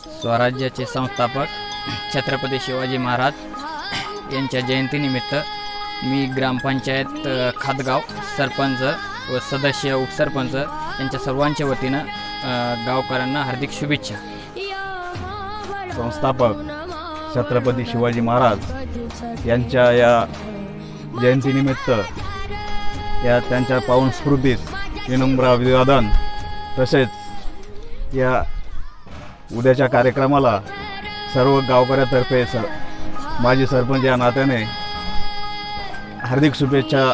स्वराज्याचे संस्थापक छत्रपती शिवाजी महाराज यांच्या जयंतीनिमित्त मी ग्रामपंचायत खातगाव सरपंच व सदस्य उपसरपंच यांच्या सर्वांच्या वतीनं गावकऱ्यांना हार्दिक शुभेच्छा. संस्थापक छत्रपती शिवाजी महाराज यांच्या या जयंतीनिमित्त या त्यांच्या पावन स्मृतीत विनम्र अभिवादन तसेच या उद्याच्या कार्यक्रमाला सर्व गावकऱ्यातर्फे सर माजी सरपंच या नात्याने हार्दिक शुभेच्छा.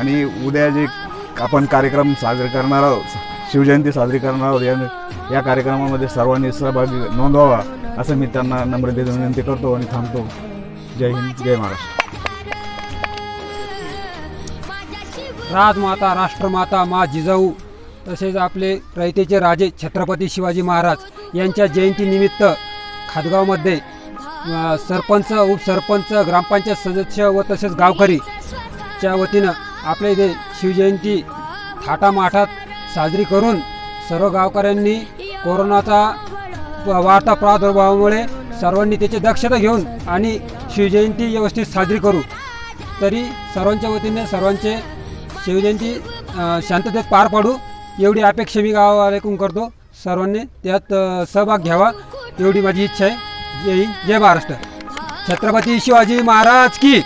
आणि उद्या जे आपण कार्यक्रम साजरे करणार आहोत शिवजयंती साजरी करणार आहोत या या कार्यक्रमामध्ये सर्वांनी सहभागी नोंदवावा असं मी त्यांना नम्रतेने विनंती करतो आणि थांबतो. जय हिंद जय महाराष्ट्र. राजमाता राष्ट्रमाता मा जिजाऊ तसेच आपले रयतेचे राजे छत्रपती शिवाजी महाराज यांच्या जयंतीनिमित्त खादगावमध्ये सरपंच उपसरपंच ग्रामपंचायत सदस्य व तसेच गावकरीच्या वतीनं आपल्या इथे शिवजयंती थाटामाठात साजरी करून सर्व गावकऱ्यांनी कोरोनाचा वाढता प्रादुर्भावामुळे सर्वांनी त्याची दक्षता घेऊन आणि शिवजयंती व्यवस्थित साजरी करू. तरी सर्वांच्या वतीने सर्वांचे शिवजयंती शांततेत पार पाडू. एवढी अपेक्षा मी गावालेकून करतो. सर्वांनी त्यात सहभाग घ्यावा. एवढी माझी इच्छा आहे. जय जय महाराष्ट्र. छत्रपती शिवाजी महाराज की